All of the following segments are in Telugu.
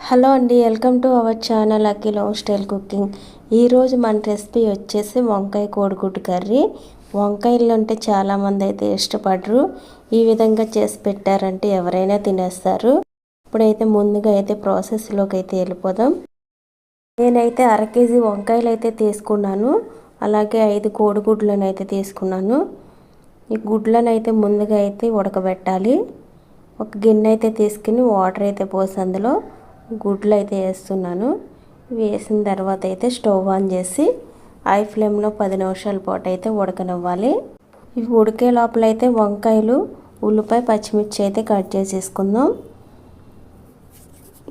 హలో అండి welcome to our channel Akhil home style cooking ఈరోజు మన రెసిపీ వచ్చేసి వంకాయ కోడిగుడ్డు కర్రీ. వంకాయలు అంటే చాలామంది అయితే ఇష్టపడరు. ఈ విధంగా చేసి పెట్టారంటే ఎవరైనా తినేస్తారు. ఇప్పుడైతే ముందుగా అయితే ప్రాసెస్లోకి అయితే వెళ్ళిపోదాం. నేనైతే అర కేజీ వంకాయలు అయితే తీసుకున్నాను. అలాగే ఐదు కోడిగుడ్లను అయితే తీసుకున్నాను. ఈ గుడ్లను అయితే ముందుగా అయితే ఉడకబెట్టాలి. ఒక గిన్నె అయితే తీసుకుని వాటర్ అయితే పోసి అందులో గుడ్లు అయితే వేస్తున్నాను. వేసిన తర్వాత అయితే స్టవ్ ఆన్ చేసి హై ఫ్లేమ్లో పది నిమిషాల పాటు అయితే ఉడకనివ్వాలి. ఇవి ఉడికే లోపల అయితే వంకాయలు ఉల్లిపాయ పచ్చిమిర్చి అయితే కట్ చేసేసుకుందాం.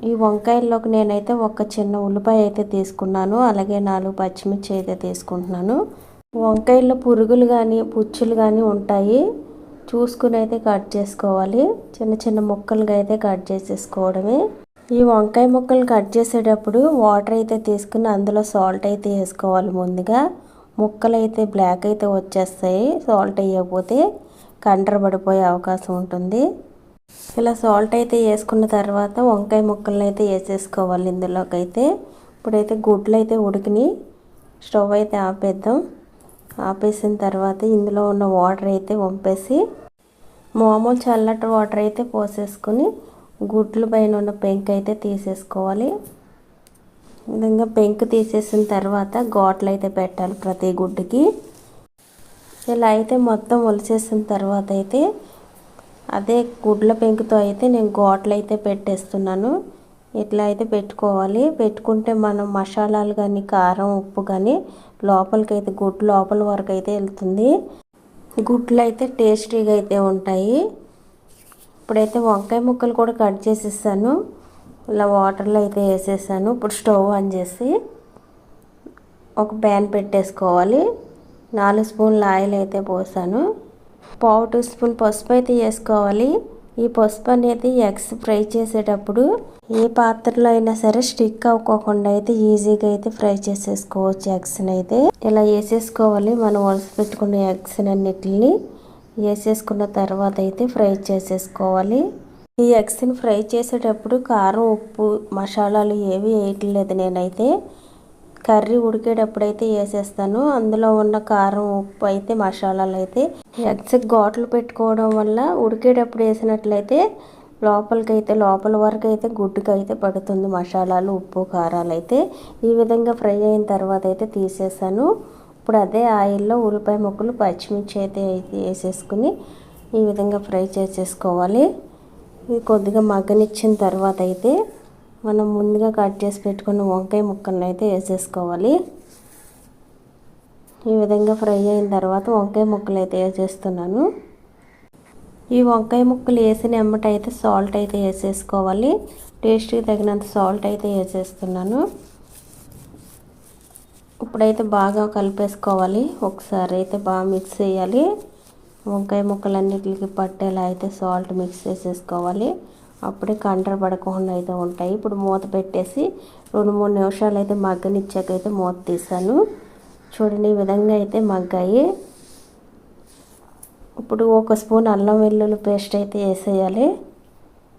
ఈ వంకాయల్లోకి నేనైతే ఒక చిన్న ఉల్లిపాయ అయితే తీసుకున్నాను. అలాగే నాలుగు పచ్చిమిర్చి అయితే తీసుకుంటున్నాను. వంకాయల్లో పురుగులు కానీ పుచ్చులు కానీ ఉంటాయి. చూసుకుని అయితే కట్ చేసుకోవాలి. చిన్న చిన్న ముక్కలుగా అయితే కట్ చేసేసుకోవడమే. ఈ వంకాయ ముక్కలు కట్ చేసేటప్పుడు వాటర్ అయితే తీసుకుని అందులో సాల్ట్ అయితే వేసుకోవాలి ముందుగా. ముక్కలు అయితే బ్లాక్ అయితే వచ్చేస్తాయి. సాల్ట్ వేయకపోతే కండర పడిపోయే అవకాశం ఉంటుంది. ఇలా సాల్ట్ అయితే వేసుకున్న తర్వాత వంకాయ ముక్కలను అయితే వేసేసుకోవాలి ఇందులోకి అయితే ఇప్పుడైతే గుడ్లు అయితే ఉడికిని స్టవ్ అయితే ఆపేద్దాం. ఆపేసిన తర్వాత ఇందులో ఉన్న వాటర్ అయితే వంపేసి మామూలు చల్లటి వాటర్ అయితే పోసేసుకొని గుడ్లు పైన ఉన్న పెంక్ అయితే తీసేసుకోవాలి. విధంగా పెంకు తీసేసిన తర్వాత ఘాట్లు అయితే పెట్టాలి ప్రతి గుడ్డుకి. ఇలా అయితే మొత్తం ఒలిసేసిన తర్వాత అయితే అదే గుడ్ల పెంకుతో అయితే నేను ఘాట్లు అయితే పెట్టేస్తున్నాను. ఇట్లా అయితే పెట్టుకోవాలి. పెట్టుకుంటే మనం మసాలాలు కానీ కారం ఉప్పు కానీ లోపలికైతే గుడ్డు లోపల వరకు అయితే వెళ్తుంది. గుడ్లు అయితే టేస్టీగా అయితే ఉంటాయి. ఇప్పుడైతే వంకాయ ముక్కలు కూడా కట్ చేసేసాను. ఇలా వాటర్లో అయితే వేసేసాను. ఇప్పుడు స్టవ్ ఆన్ చేసి ఒక ప్యాన్ పెట్టేసుకోవాలి. నాలుగు స్పూన్ల ఆయిల్ అయితే పోసాను. పావు టీ స్పూన్ పసుపు అయితే వేసుకోవాలి. ఈ పసుపు అనేది ఎగ్స్ ఫ్రై చేసేటప్పుడు ఏ పాత్రలో అయినా సరే స్టిక్ అవ్వకోకుండా అయితే ఈజీగా అయితే ఫ్రై చేసేసుకోవచ్చు ఎగ్స్ని అయితే. ఇలా వేసేసుకోవాలి. మనం వలస పెట్టుకున్న ఎగ్స్ అన్నిటిని. వేసేసుకున్న తర్వాత అయితే ఫ్రై చేసేసుకోవాలి. ఈ ఎగ్స్ని ఫ్రై చేసేటప్పుడు కారం ఉప్పు మసాలాలు ఏవి వేయట్లేదు నేనైతే. కర్రీ ఉడికేటప్పుడు అయితే వేసేస్తాను. అందులో ఉన్న కారం ఉప్పు అయితే మసాలాలు అయితే. ఎగ్స్ ఘాట్లు పెట్టుకోవడం వల్ల ఉడికేటప్పుడు వేసినట్లయితే లోపలికి అయితే లోపల వరకు అయితే గుడ్డుకి అయితే పడుతుంది మసాలాలు ఉప్పు కారాలు అయితే. ఈ విధంగా ఫ్రై అయిన తర్వాత అయితే తీసేసాను. ఇప్పుడు అదే ఆయిల్లో ఉల్లిపాయ ముక్కలు పచ్చిమిర్చి అయితే వేసేసుకుని ఈ విధంగా ఫ్రై చేసేసుకోవాలి. ఇది కొద్దిగా మగ్గనిచ్చిన తర్వాత అయితే మనం ముందుగా కట్ చేసి పెట్టుకున్న వంకాయ ముక్కలను అయితే వేసేసుకోవాలి. ఈ విధంగా ఫ్రై అయిన తర్వాత వంకాయ ముక్కలు అయితే వేసేస్తున్నాను. ఈ వంకాయ ముక్కలు వేసిన ఎమ్మటైతే సాల్ట్ అయితే వేసేసుకోవాలి. టేస్ట్కి తగినంత సాల్ట్ అయితే వేసేస్తున్నాను. ఇప్పుడైతే బాగా కలిపేసుకోవాలి. ఒకసారి అయితే బాగా మిక్స్ చేయాలి. వంకాయ ముక్కలన్నిటికి పట్టేలా అయితే సాల్ట్ మిక్స్ చేసేసుకోవాలి. అప్పుడే కండ్ర పడకుండా అయితే ఉంటాయి. ఇప్పుడు మూత పెట్టేసి రెండు మూడు నిమిషాలు అయితే మగ్గనిచ్చాకైతే మూత తీసాను. చూడండి ఈ విధంగా అయితే మగ్గాయి. ఇప్పుడు ఒక స్పూన్ అల్లం వెల్లుల్లి పేస్ట్ అయితే వేసేయాలి.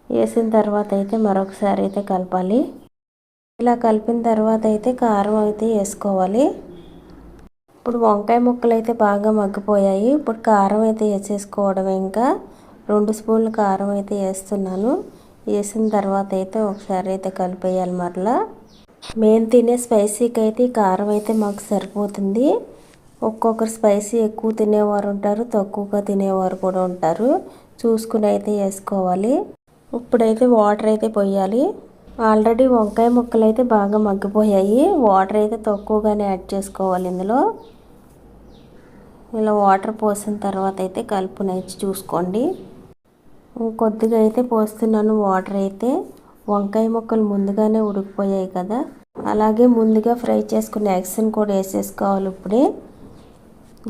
వేసిన తర్వాత అయితే మరొకసారి అయితే కలపాలి. ఇలా కలిపిన తర్వాత అయితే కారం అయితే వేసుకోవాలి. ఇప్పుడు వంకాయ ముక్కలు అయితే బాగా మగ్గిపోయాయి. ఇప్పుడు కారం అయితే వేసేసుకోవడం ఇంకా. రెండు స్పూన్లు కారం అయితే వేస్తున్నాను. వేసిన తర్వాత అయితే ఒకసారి అయితే కలిపేయాలి మరలా. మేము తినే స్పైసీకి అయితే కారం అయితే మాకు సరిపోతుంది. ఒక్కొక్కరు స్పైసీ ఎక్కువ తినేవారు ఉంటారు తక్కువగా తినేవారు కూడా ఉంటారు. చూసుకుని అయితే వేసుకోవాలి. ఇప్పుడైతే వాటర్ అయితే పోయాలి. ఆల్రెడీ వంకాయ ముక్కలు అయితే బాగా మగ్గిపోయాయి. వాటర్ అయితే తక్కువగానే యాడ్ చేసుకోవాలి ఇందులో. ఇలా వాటర్ పోసిన తర్వాత అయితే కలుపునైతే చూసుకోండి. కొద్దిగా అయితే పోస్తున్నాను వాటర్ అయితే. వంకాయ ముక్కలు ముందుగానే ఉడికిపోయాయి కదా. అలాగే ముందుగా ఫ్రై చేసుకున్న ఎగ్స్ని కూడా వేసేసుకోవాలి ఇప్పుడే.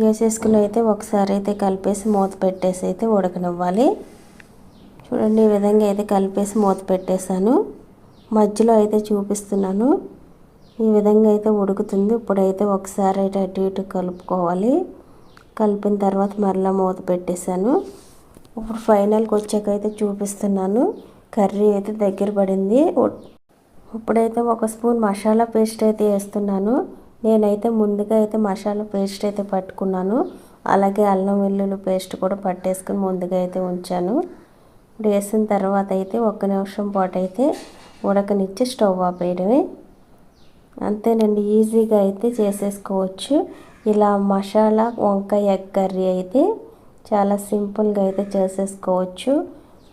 వేసేసుకుని అయితే ఒకసారి అయితే కలిపేసి మూత పెట్టేసి అయితే ఉడకనివ్వాలి. చూడండి ఈ విధంగా అయితే కలిపేసి మూత పెట్టేశాను. మధ్యలో అయితే చూపిస్తున్నాను. ఈ విధంగా అయితే ఉడుకుతుంది. ఇప్పుడైతే ఒకసారి అయితే అటు ఇటు కలుపుకోవాలి. కలిపిన తర్వాత మరలా మూత పెట్టేశాను. ఇప్పుడు ఫైనల్కి వచ్చాక అయితే చూపిస్తున్నాను. కర్రీ అయితే దగ్గర పడింది. ఇప్పుడైతే ఒక స్పూన్ మసాలా పేస్ట్ అయితే వేస్తున్నాను. నేనైతే ముందుగా అయితే మసాలా పేస్ట్ అయితే పట్టుకున్నాను. అలాగే అల్లం వెల్లుల్లి పేస్ట్ కూడా పట్టేసుకుని ముందుగా అయితే ఉంచాను. ఇప్పుడు వేసిన తర్వాత అయితే ఒక్క నిమిషం పాటు అయితే ఉడకనిచ్చి స్టవ్ ఆపేయడమే. అంతేనండి ఈజీగా అయితే చేసేసుకోవచ్చు. ఇలా మసాలా వంకాయ ఎగ్ కర్రీ అయితే చాలా సింపుల్గా అయితే చేసేసుకోవచ్చు.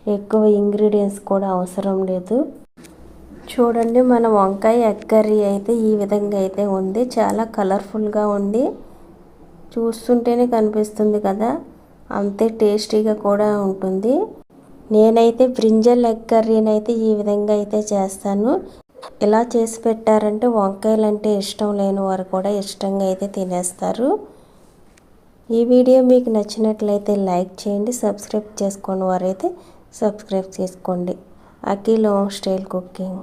ఎక్కువ ఇంగ్రీడియంట్స్ కూడా అవసరం లేదు. చూడండి మన వంకాయ ఎగ్ కర్రీ అయితే ఈ విధంగా అయితే ఉంది. చాలా కలర్ఫుల్గా ఉంది. చూస్తుంటేనే కనిపిస్తుంది కదా అంతే టేస్టీగా కూడా ఉంటుంది. నేనైతే బ్రింజల్ ఎగ్ కర్రీని అయితే ఈ విధంగా అయితే చేస్తాను. ఇలా చేసి పెట్టారంటే వంకాయలు అంటే ఇష్టం లేని వారు కూడా ఇష్టంగా అయితే తినేస్తారు. ఈ వీడియో మీకు నచ్చినట్లయితే లైక్ చేయండి సబ్స్క్రైబ్ చేసుకోని వారైతే సబ్స్క్రైబ్ చేసుకోండి. Akhil home style cooking.